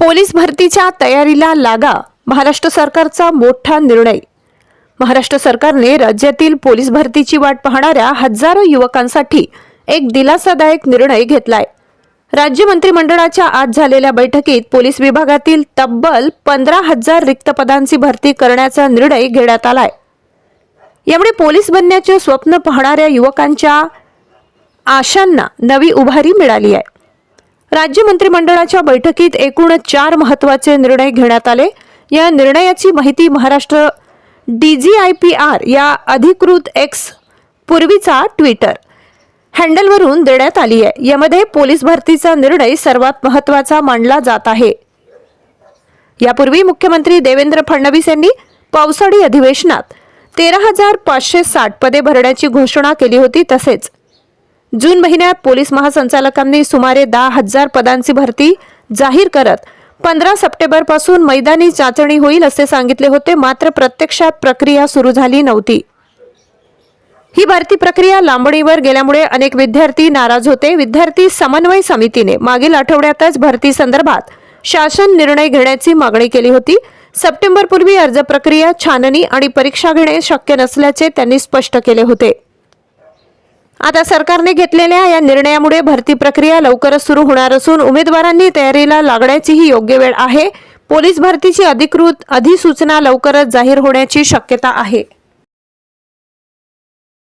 Police भरतीच्या तयारीला लागा महाराष्ट्र सरकारचा मोठा निर्णय. महाराष्ट्र सरकारने राज्यातील पोलीस भरतीची वाट पाहणाऱ्या हजारो युवकांसाठी एक दिलासादायक निर्णय घेतलाय. राज्य मंत्रिमंडळाच्या आज झालेल्या बैठकीत पोलीस विभागातील तब्बल पंधरा हजार रिक्त पदांची भरती करण्याचा निर्णय घेण्यात आलाय. यामुळे पोलीस बनण्याचे स्वप्न पाहणाऱ्या युवकांच्या आशांना नवी उभारी मिळाली आहे. राज्य मंत्रिमंडळाच्या बैठकीत एकूण चार महत्त्वाचे निर्णय घेण्यात आले. या निर्णयाची माहिती महाराष्ट्र डीजीआयपीआर या अधिकृत एक्स पूर्वीचा ट्विटर हँडलवरून देण्यात आली आहे. यामध्ये पोलीस भरतीचा निर्णय सर्वात महत्त्वाचा मानला जात आहे. यापूर्वी मुख्यमंत्री देवेंद्र फडणवीस यांनी पावसाळी अधिवेशनात तेरा हजार पाचशे साठ पदे भरण्याची घोषणा केली होती तसेच जून महिन्यात पोलीस महासंचालकांनी सुमारे दहा हजार पदांची भरती जाहीर करत पंधरा सप्टेंबरपासून मैदानी चाचणी होईल असे सांगितले होते. मात्र प्रत्यक्षात प्रक्रिया सुरू झाली नव्हती. ही भरती प्रक्रिया लांबणीवर गेल्यामुळे अनेक विद्यार्थी नाराज होते. विद्यार्थी समन्वय समितीने मागील आठवड्यातच भरती संदर्भात शासन निर्णय घेण्याची मागणी केली होती. सप्टेंबरपूर्वी अर्ज प्रक्रिया छाननी आणि परीक्षा घेणे शक्य नसल्याचे त्यांनी स्पष्ट केले होते. आता सरकारने घेतलेल्या या निर्णयामुळे भरती प्रक्रिया लवकरच सुरू होणार असून उमेदवारांनी तयारीला लागण्याचीही योग्य वेळ आहे. पोलीस भरतीची अधिकृत अधिसूचना लवकरच जाहीर होण्याची शक्यता आहे.